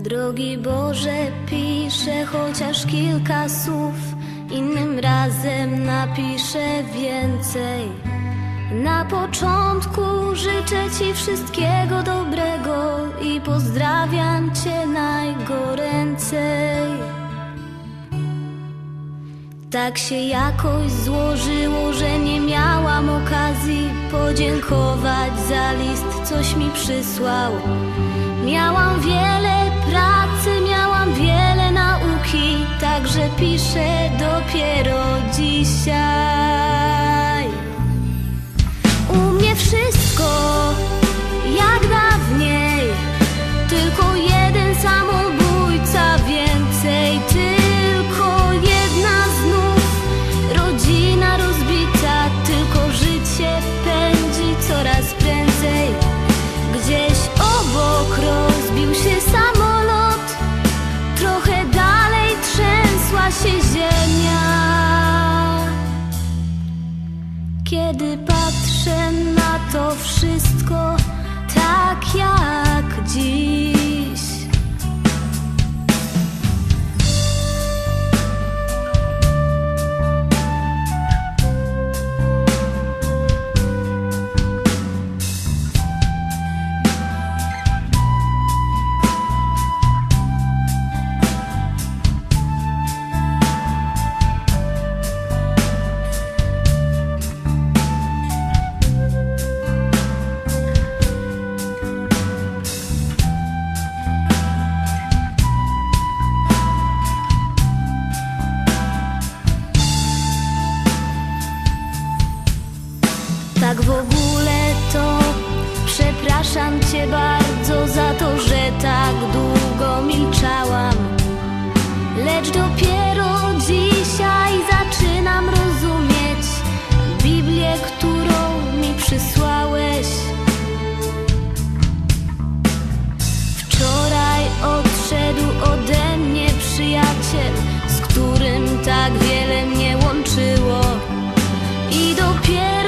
Drogi Boże, piszę chociaż kilka słów, innym razem napiszę więcej. Na początku życzę Ci wszystkiego dobrego i pozdrawiam Cię najgoręcej. Tak się jakoś złożyło, że nie miałam okazji podziękować za list, coś mi przysłał. Miałam wiele piszę dopiero dzisiaj. Lecz dopiero dzisiaj zaczynam rozumieć Biblię, którą mi przysłałeś. Wczoraj odszedł ode mnie przyjaciel Z którym tak wiele mnie łączyło. I dopiero